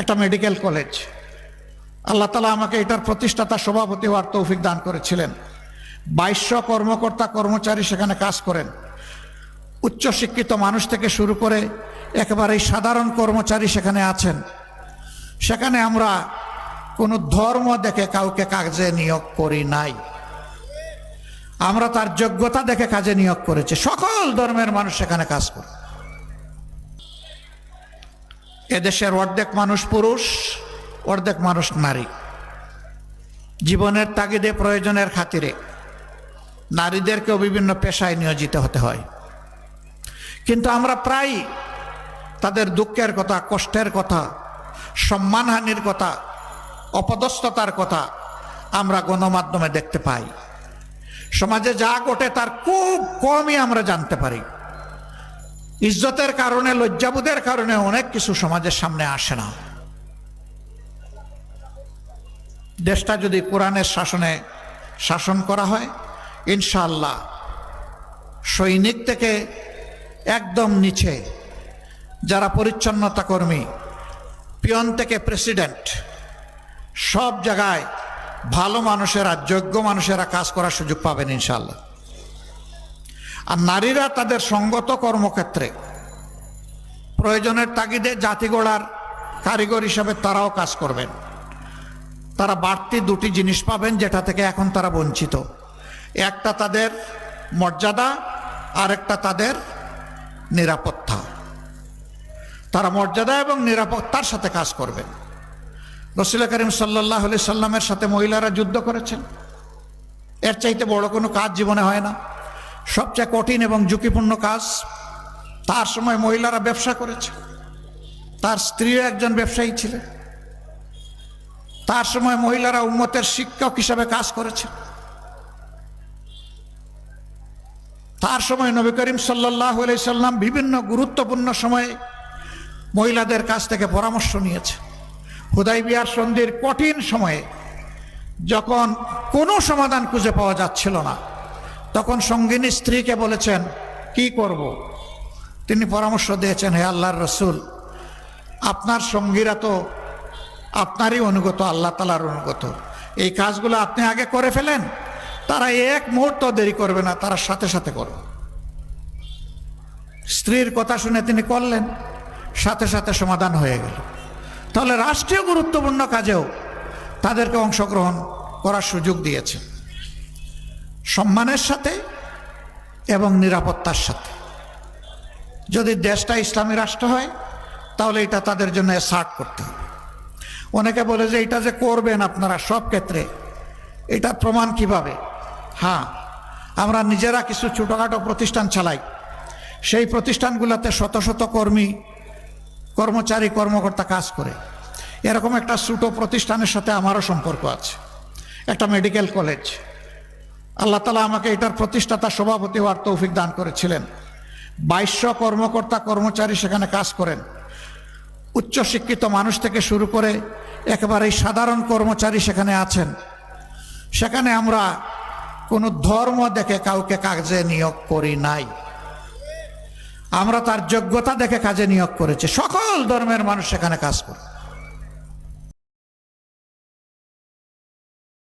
একটা medical college আল্লাহ তালা আমাকে এটার প্রতিষ্ঠাতা সভাপতি হওয়ার তৌফিক দান করেছিলেন। বাইশশো কর্মকর্তা, কর্মচারী সেখানে কাজ করেন। উচ্চশিক্ষিত মানুষ থেকে শুরু করে একেবারেই সাধারণ কর্মচারী সেখানে আছেন। সেখানে আমরা কোনো ধর্ম দেখে কাউকে কাজে নিয়োগ করি নাই। আমরা তার যোগ্যতা দেখে কাজে নিয়োগ করেছি। সকল ধর্মের মানুষ সেখানে কাজ করে। এদেশের অর্ধেক মানুষ পুরুষ, অর্ধেক মানুষ নারী। জীবনের তাগিদে, প্রয়োজনের খাতিরে নারীদেরকেও বিভিন্ন পেশায় নিয়োজিত হতে হয়। কিন্তু আমরা প্রায় তাদের দুঃখের কথা, কষ্টের কথা, সম্মানহানির কথা, অপদস্থতার কথা আমরা গণমাধ্যমে দেখতে পাই। সমাজে যা ঘটে তার খুব কমই আমরা জানতে পারি। ইজ্জতের কারণে, লজ্জাবোধের কারণে অনেক কিছু সমাজের সামনে আসে না। দেশটা যদি কোরআনের শাসনে শাসন করা হয়, ইনশাআল্লাহ সৈনিক থেকে একদম নিচে, যারা পরিচ্ছন্নতা কর্মী, পিয়ন থেকে প্রেসিডেন্ট, সব জায়গায় ভালো মানুষেরা, যোগ্য মানুষেরা কাজ করার সুযোগ পাবেন ইনশাল্লাহ নারীরা তাদের সঙ্গত কর্মক্ষেত্রে প্রয়োজনের তাগিদে জাতি গড়ার কারিগর হিসাবে তারাও কাজ করবেন। তারা বাড়তি দুটি জিনিস পাবেন যেটা থেকে এখন তারা বঞ্চিত। একটা তাদের মর্যাদা আর একটা তাদের নিরাপত্তা। তারা মর্যাদা এবং নিরাপত্তার সাথে কাজ করবেন। রসুল করিম সাল্লাহ সাল্লামের সাথে মহিলারা যুদ্ধ করেছেন। এর চাইতে বড় কোনো কাজ জীবনে হয় না। সবচেয়ে কঠিন এবং ঝুঁকিপূর্ণ কাজ, তার সময় মহিলারা ব্যবসা করেছে। তার স্ত্রীও একজন ব্যবসায়ী ছিলেন। তার সময় মহিলারা উম্মতের শিক্ষক হিসাবে কাজ করেছে তার সময় নবী করিম সাল্লাহ সাল্লাম বিভিন্ন গুরুত্বপূর্ণ সময়ে মহিলাদের কাছ থেকে পরামর্শ নিয়েছে হুদাই বিহার সন্ধির কঠিন সময়ে যখন কোনো সমাধান খুঁজে পাওয়া যাচ্ছিল না তখন সঙ্গিনী স্ত্রীকে বলেছেন, কি করব। তিনি পরামর্শ দিয়েছেন, হে আল্লাহর রসুল, আপনার সঙ্গীরা তো আপনারই অনুগত, আল্লাহ তালার অনুগত। এই কাজগুলো আপনি আগে করে ফেলেন, তারা এক মুহূর্ত দেরি করবে না, তারা সাথে সাথে করবে। স্ত্রীর কথা শুনে তিনি করলেন, সাথে সাথে সমাধান হয়ে গেল। তাহলে রাষ্ট্রীয় গুরুত্বপূর্ণ কাজেও তাদেরকে অংশগ্রহণ করার সুযোগ দিয়েছে সম্মানের সাথে এবং নিরাপত্তার সাথে। যদি দেশটা ইসলামী রাষ্ট্র হয়, তাহলে এটা তাদের জন্য সার্ট করতে হবে। অনেকে বলে যে এটা যে করবেন আপনারা সব ক্ষেত্রে, এটা প্রমাণ কীভাবে? হ্যাঁ আমরা নিজেরা কিছু ছোটোখাটো প্রতিষ্ঠান চালাই। সেই প্রতিষ্ঠানগুলোতে শত শত কর্মী, কর্মচারী, কর্মকর্তা কাজ করে। এরকম একটা ছোটো প্রতিষ্ঠানের সাথে আমারও সম্পর্ক আছে। একটা মেডিকেল কলেজ আল্লাহ তালা আমাকে এটার প্রতিষ্ঠাতা সভাপতি হওয়ার তৌফিক দান করেছিলেন। বাইশশো কর্মকর্তা কর্মচারী সেখানে কাজ করেন। উচ্চশিক্ষিত মানুষ থেকে শুরু করে একেবারেই সাধারণ কর্মচারী সেখানে আছেন। সেখানে আমরা কোনো ধর্ম দেখে কাউকে কাজে নিয়োগ করি নাই। আমরা তার যোগ্যতা দেখে কাজে নিয়োগ করেছি। সকল ধর্মের মানুষ সেখানে কাজ করে।